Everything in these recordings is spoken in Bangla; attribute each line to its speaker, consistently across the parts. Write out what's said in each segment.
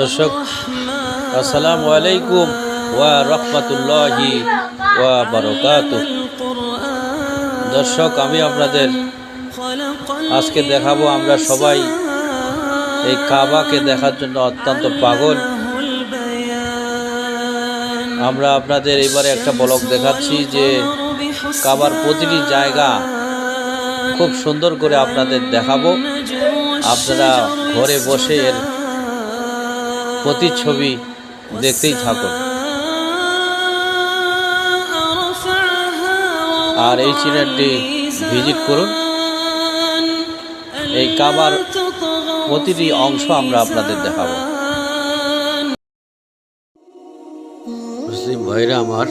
Speaker 1: দর্শক, আসসালামু আলাইকুম ওয়া রহমাতুল্লাহি ওয়া বারাকাত দর্শক, আমি আপনাদের আজকে দেখাবো আমরা সবাই এই কাবাকে দেখার জন্য অত্যন্ত পাগল। আমরা আপনাদের এবারে একটা ব্লগ দেখাচ্ছি যে কাবার প্রতিটি জায়গা খুব সুন্দর করে আপনাদের দেখাবো। আপনারা ঘরে বসে এর প্রতিচ্ছবি দেখতেই থাকুন আর এই চ্যানেলটি ভিজিট করুন। এই কাবার প্রতিটি অংশ আমরা আপনাদের দেখাবো। মুসলিম ভাইরা আমার,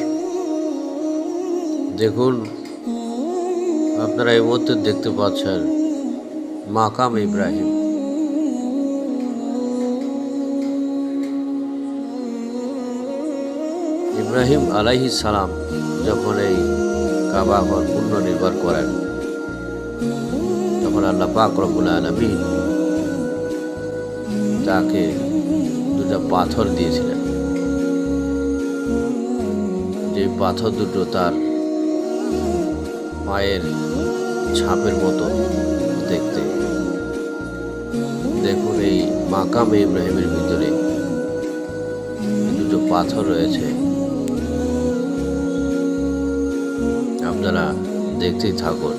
Speaker 1: দেখুন, আপনারা এই মুহূর্তে দেখতে পাচ্ছেন মাকাম ইব্রাহিম। ইব্রাহিম আলাইহি সালাম যখন এই কাবা ঘর পুনর্নির্মাণ করেন, তখন আল্লাহ পাক রব্বুল আলমিন তাকে দুটো পাথর দিয়েছিলেন। যে পাথর দুটো তার পায়ের ছাপের মতো দেখতে। দেখুন এই মাকাম ইব্রাহিমের ভিতরে দুটো পাথর রয়েছে। আপনারা দেখতেই থাকুন।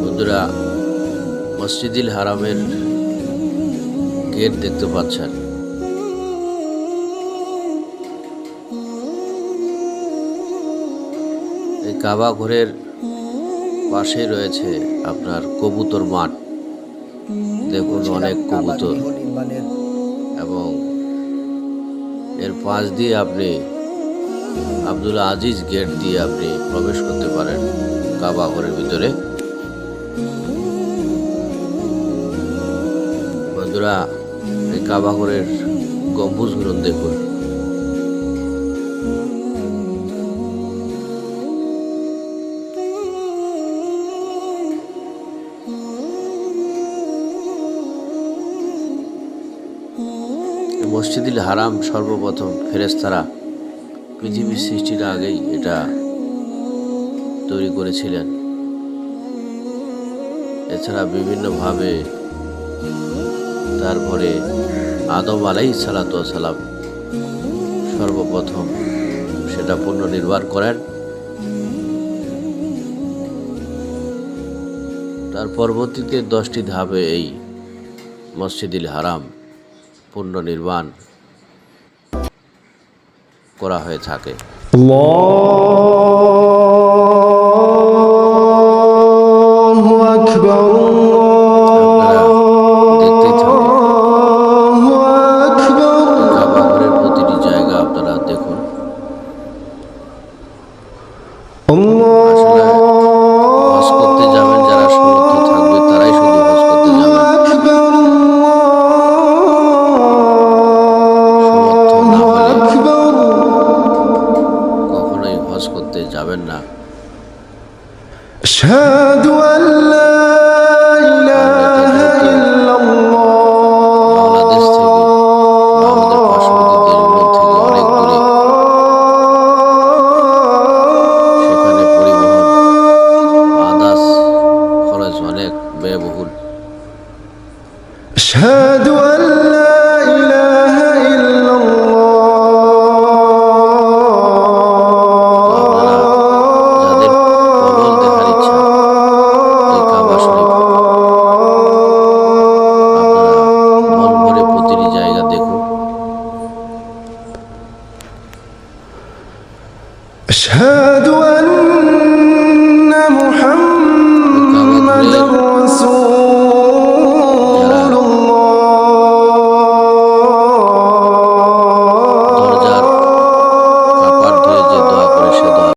Speaker 1: বন্ধুরা, মসজিদুল হারামের গেট দেখতে পাচ্ছেন। এই কাবা ঘরের পাশে রয়েছে আপনার কবুতর মাঠ। দেখুন অনেক কবুতর। এবং এর পাশ দিয়ে আপনি আব্দুল আজিজ গেট দিয়ে আপনি প্রবেশ করতে পারেন কাবা ঘরের ভিতরে। বন্ধুরা এই কাবা ঘরের গম্বুজগুলো দেখুন। মসজিদুল হারাম সর্বপ্রথম ফেরেস্তারা পৃথিবীর সৃষ্টির আগেই এটা তৈরি করেছিলেন। এছাড়া বিভিন্নভাবে তারপরে আদম আলাই সালাম সর্বপ্রথম সেটা পুনর্নির্মাণ করেন। তার পরবর্তীতে দশটি ধাপে এই মসজিদুল হারাম পুনর্নির্মাণ করা হয়ে থাকে। كتابنا أشهد أن لا
Speaker 2: أشهد أن